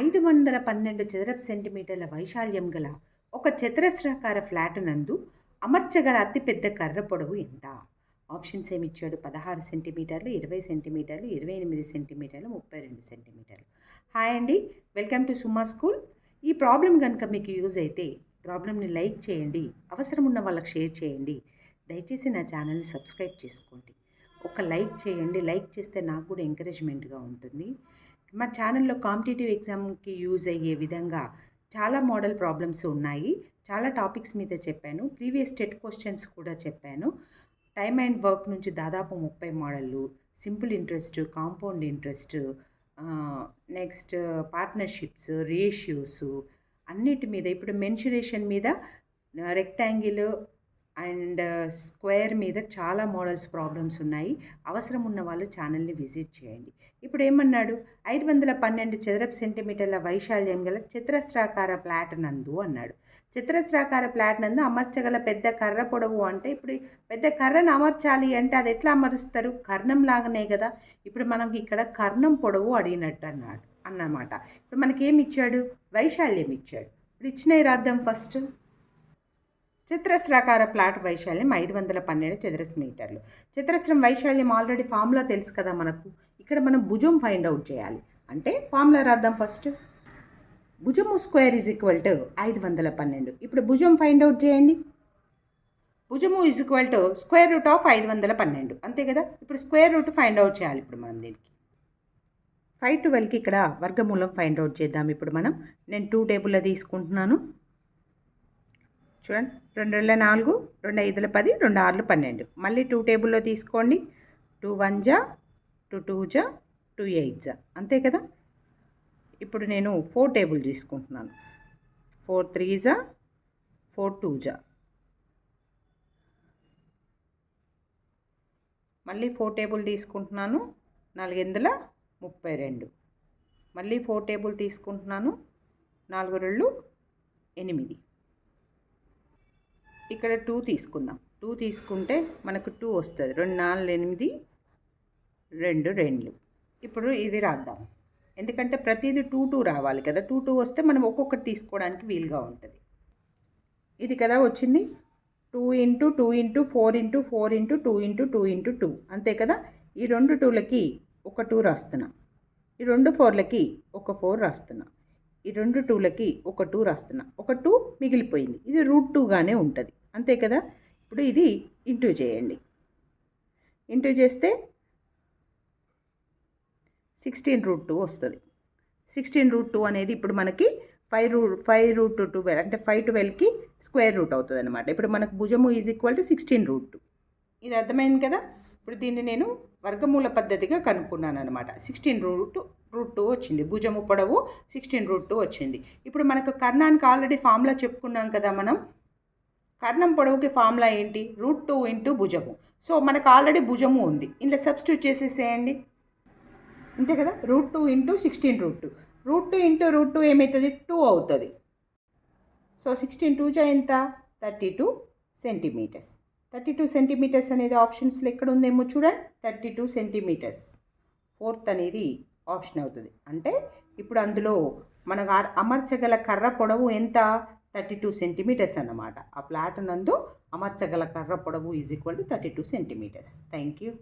ఐదు వందల పన్నెండు చదరపు సెంటీమీటర్ల వైశాల్యం గల ఒక చతురస్రాకార ఫ్లాట్ నందు అమర్చగల అతిపెద్ద కర్ర పొడవు ఎంత? ఆప్షన్స్ ఏమి ఇచ్చాడు? పదహారు సెంటీమీటర్లు ఇరవై సెంటీమీటర్లు ఇరవై ఎనిమిది సెంటీమీటర్లు ముప్పై రెండు సెంటీమీటర్లు. హాయ్ అండి వెల్కమ్ టు సుమా స్కూల్. ఈ ప్రాబ్లం కనుక మీకు యూజ్ అయితే ప్రాబ్లమ్ని లైక్ చేయండి అవసరం ఉన్న వాళ్ళకి షేర్ చేయండి. దయచేసి నా ఛానల్ని సబ్స్క్రైబ్ చేసుకోండి. ఒక లైక్ చేయండి. లైక్ చేస్తే నాకు కూడా ఎంకరేజ్మెంట్గా ఉంటుంది. మా ఛానల్లో కాంపిటేటివ్ ఎగ్జామ్కి యూజ్ అయ్యే విధంగా చాలా మోడల్ ప్రాబ్లమ్స్ ఉన్నాయి. చాలా టాపిక్స్ మీద చెప్పాను. ప్రీవియస్ టెట్ క్వశ్చన్స్ కూడా చెప్పాను. టైమ్ అండ్ వర్క్ నుంచి దాదాపు ముప్పై మోడళ్ళు simple interest compound interest next partnerships ratios అన్నిటి మీద ఇప్పుడు మెన్షురేషన్ మీద రెక్టాంగిల్ అండ్ స్క్వేర్ మీద చాలా మోడల్స్ ప్రాబ్లమ్స్ ఉన్నాయి. అవసరం ఉన్న వాళ్ళు ఛానల్ని విజిట్ చేయండి. ఇప్పుడు ఏమన్నాడు? ఐదు వందల పన్నెండు చదరపు సెంటీమీటర్ల వైశాల్యం గల చతురస్రాకార ప్లాట్ నందు అన్నాడు. చతురస్రాకార ప్లాట్ నందు అమర్చగల పెద్ద కర్ర పొడవు అంటే ఇప్పుడు పెద్ద కర్రను అమర్చాలి అంటే అది ఎట్లా అమరుస్తారు? కర్ణం లాగానే కదా. ఇప్పుడు మనం ఇక్కడ కర్ణం పొడవు అడిగినట్టు అన్నాడు. అన్నమాట. ఇప్పుడు మనకేమి ఇచ్చాడు? వైశాల్యం ఇచ్చాడు. ఇప్పుడు ఇచ్చినవి రాద్దాం ఫస్ట్. చతురస్రాకార ప్లాట్ వైశాల్యం ఐదు వందల పన్నెండు చదరస్ మీటర్లు. చతురస్రం వైశాల్యం ఆల్రెడీ ఫార్ములా తెలుసు కదా మనకు? ఇక్కడ మనం భుజం ఫైండ్ అవుట్ చేయాలి. అంటే ఫార్ములా రాద్దాం ఫస్ట్ భుజము స్క్వేర్ ఈజ్ ఈక్వల్ టు ఐదు వందల పన్నెండు. ఇప్పుడు భుజం ఫైండ్ అవుట్ చేయండి. భుజము is equal to square root of ఐదు వందల పన్నెండు. అంతే కదా? ఇప్పుడు స్క్వేర్ రూట్ ఫైండ్ అవుట్ చేయాలి ఇప్పుడు మనం దీనికి. ఫైవ్ ట్వెల్వ్కి ఇక్కడ వర్గమూలం ఫైండ్ అవుట్ చేద్దాం ఇప్పుడు మనం. నేను టూ టేబుల్లో తీసుకుంటున్నాను. చూడండి. రెండు రెండుల నాలుగు రెండు ఐదుల పది రెండు ఆరులు పన్నెండు. మళ్ళీ టూ టేబుల్లో తీసుకోండి. టూ వన్ జా టూ టూ జా టూ ఎయిట్ జా. అంతే కదా? ఇప్పుడు నేను ఫోర్ టేబుల్ తీసుకుంటున్నాను. ఫోర్ త్రీ జా ఫోర్ టూ జా. మళ్ళీ ఫోర్ టేబుల్ తీసుకుంటున్నాను. నాలుగెందుల ముప్పై రెండు. మళ్ళీ ఫోర్ టేబుల్ తీసుకుంటున్నాను. నాలుగు రెండు ఎనిమిది. ఇక్కడ టూ తీసుకుందాం. టూ తీసుకుంటే మనకు టూ వస్తుంది. రెండు నాలుగు ఎనిమిది రెండు రెండు. ఇప్పుడు ఇది రాద్దాం. ఎందుకంటే ప్రతిదీ టూ టూ రావాలి కదా. టూ టూ వస్తే మనం ఒక్కొక్కటి తీసుకోవడానికి వీలుగా ఉంటుంది. ఇది కదా వచ్చింది? Two into two into four into four into two into two into two అంతే కదా? ఈ రెండు టూలకి ఒక టూ రాస్తున్నా. ఈ రెండు ఫోర్లకి ఒక ఫోర్ రాస్తున్నా. ఈ రెండు టూలకి ఒక టూ రాస్తున్నా. ఒక టూ మిగిలిపోయింది. ఇది రూట్ టూగానే ఉంటుంది. అంతే కదా? ఇప్పుడు ఇది ఇంటూ చేయండి. ఇంటూ చేస్తే సిక్స్టీన్ రూట్ టూ వస్తుంది. సిక్స్టీన్ రూట్ టూ అనేది ఇప్పుడు మనకి five root five root twelve అంటే ఫైవ్ ట్వెల్వ్కి స్క్వేర్ రూట్ అవుతుంది అనమాట ఇప్పుడు మనకు భుజము is equal to sixteen root two ఇది అర్థమైంది కదా? ఇప్పుడు దీన్ని నేను వర్గమూల పద్ధతిగా కనుక్కున్నాను అనమాట సిక్స్టీన్ రూట్ రూట్ టూ వచ్చింది. భుజము పొడవు సిక్స్టీన్ రూట్ టూ వచ్చింది. ఇప్పుడు మనకు కర్ణానికి ఆల్రెడీ ఫామ్లా చెప్పుకున్నాం కదా మనం? కర్ణం పొడవుకి ఫార్ములా ఏంటి? రూట్ టూ ఇంటూ భుజము. సో మనకు ఆల్రెడీ భుజము ఉంది. ఇంట్లో సబ్స్టిట్యూట్ చేసేసేయండి. అంతే కదా? Root two into sixteen root two. Root two into root two ఏమవుతుంది టూ అవుతుంది. సో సిక్స్టీన్ టూ జా ఎంత? Thirty two centimetres. Thirty two centimetres అనేది ఆప్షన్స్లో ఎక్కడ ఉందేమో చూడండి. Thirty two centimetres. ఫోర్త్ అనేది ఆప్షన్ అవుతుంది. అంటే ఇప్పుడు అందులో మనకు అమర్చగల కర్ర పొడవు ఎంత? థర్టీ టూ సెంటీమీటర్స్ అన్నమాట. ఆ ప్లాట్ నందు అమర్చగల కర్ర పొడవు is equal to thirty two centimetres. Thank you